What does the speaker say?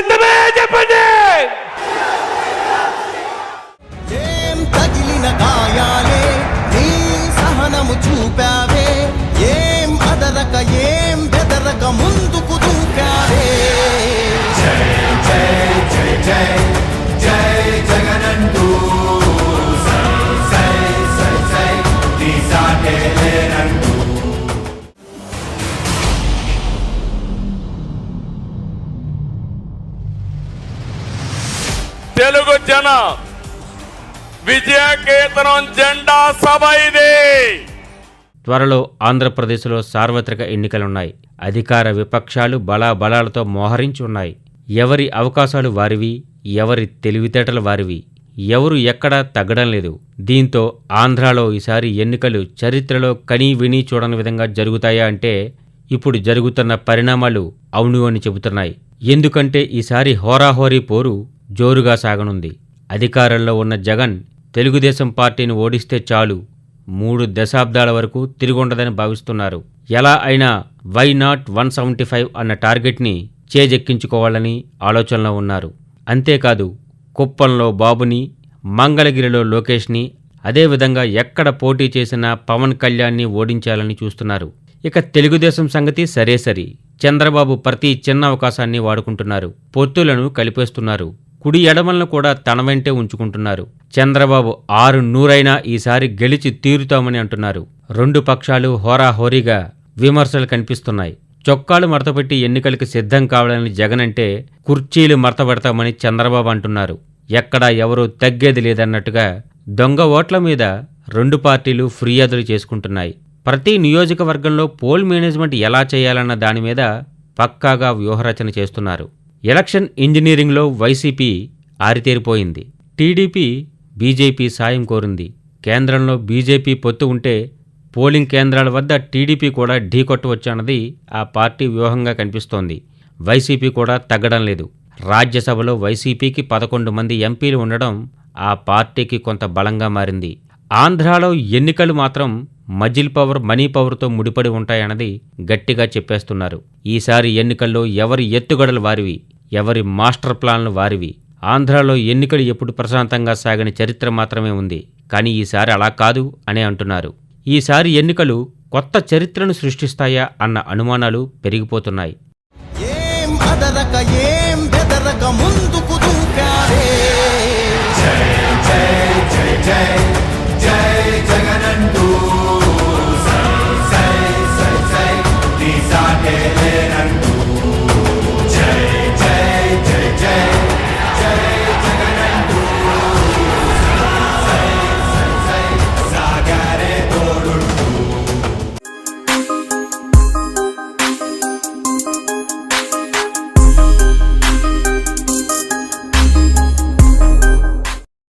సిద్ధమే చెప్పండి. ఏం తగిలిన గాయాలే నీ సహనము చూపావే. ఏం అదరక ఏం బెదరక ముందుకు దూకావే జై జై జై జై. విజయకేతనం జెండా సభ ఇది. త్వరలో ఆంధ్రప్రదేశ్లో సార్వత్రిక ఎన్నికలున్నాయి. అధికార విపక్షాలు బలాబలాలతో మోహరించి ఉన్నాయి. ఎవరి అవకాశాలు వారివి? ఎవరి తెలివితేటలు వారివి? ఎవరు ఎక్కడా తగ్గడం లేదు. దీంతో ఆంధ్రాలో ఈసారి ఎన్నికలు చరిత్రలో కనీ విని చూడని విధంగా జరుగుతాయా అంటే ఇప్పుడు జరుగుతున్న పరిణామాలు అవును అని చెబుతున్నాయి. ఎందుకంటే ఈసారి హోరాహోరీ పోరు జోరుగా సాగనుంది. అధికారంలో ఉన్న జగన్ తెలుగుదేశం పార్టీని ఓడిస్తే చాలు మూడు దశాబ్దాల వరకు తిరిగుండదని భావిస్తున్నారు. ఎలా అయినా why not one seventy five అన్న టార్గెట్ని చేజెక్కించుకోవాలని ఆలోచనలో ఉన్నారు. అంతేకాదు కుప్పంలో బాబుని మంగళగిరిలో లోకేష్ని అదేవిధంగా ఎక్కడ పోటీ చేసినా పవన్ కళ్యాణ్ని ఓడించాలని చూస్తున్నారు. ఇక తెలుగుదేశం సంగతి సరే సరి చంద్రబాబు ప్రతి చిన్న అవకాశాన్ని వాడుకుంటున్నారు. పొత్తులను కలిపేస్తున్నారు. కుడి ఎడమలను కూడా తన వెంటే ఉంచుకుంటున్నారు. చంద్రబాబు ఆరు నూరైనా ఈసారి గెలిచి తీరుతామని అంటున్నారు. రెండు పక్షాలు హోరాహోరీగా విమర్శలు కనిపిస్తున్నాయి. చొక్కాలు మడతపెట్టి ఎన్నికలకు సిద్ధం కావాలని జగన్ అంటే కుర్చీలు మడతపెడతామని చంద్రబాబు అంటున్నారు. ఎక్కడా ఎవరూ తగ్గేది లేదన్నట్టుగా దొంగ ఓట్ల మీద రెండు పార్టీలు ఫిర్యాదులు చేసుకుంటున్నాయి. ప్రతి నియోజకవర్గంలో పోల్ మేనేజ్మెంట్ ఎలా చేయాలన్న దాని మీద పక్కాగా వ్యూహరచన చేస్తున్నారు. ఎలక్షన్ ఇంజనీరింగ్లో వైసీపీ ఆరితేరిపోయింది. టీడీపీ బీజేపీ సాయం కోరింది. కేంద్రంలో బీజేపీ పొత్తు ఉంటే పోలింగ్ కేంద్రాల వద్ద టీడీపీ కూడా ఢీకొట్టవచ్చన్నది ఆ పార్టీ వ్యూహంగా కనిపిస్తోంది. వైసీపీ కూడా తగ్గడం లేదు. రాజ్యసభలో వైసీపీకి పదకొండు మంది ఎంపీలు ఉండడం ఆ పార్టీకి కొంత బలంగా మారింది. ఆంధ్రాలో ఎన్నికలు మాత్రం మజిల్ పవర్ మనీ పవర్తో ముడిపడి ఉంటాయన్నది గట్టిగా చెప్పేస్తున్నారు. ఈసారి ఎన్నికల్లో ఎవరి ఎత్తుగడలు వారివి? ఎవరి మాస్టర్ ప్లాన్లు వారివి. ఆంధ్రాలో ఎన్నికలు ఎప్పుడు ప్రశాంతంగా సాగని చరిత్ర మాత్రమే ఉంది. కానీ ఈసారి అలా కాదు అనే అంటున్నారు. ఈసారి ఎన్నికలు కొత్త చరిత్రను సృష్టిస్తాయా అన్న అనుమానాలు పెరిగిపోతున్నాయి. ఏం అదరక ఏం బెదరక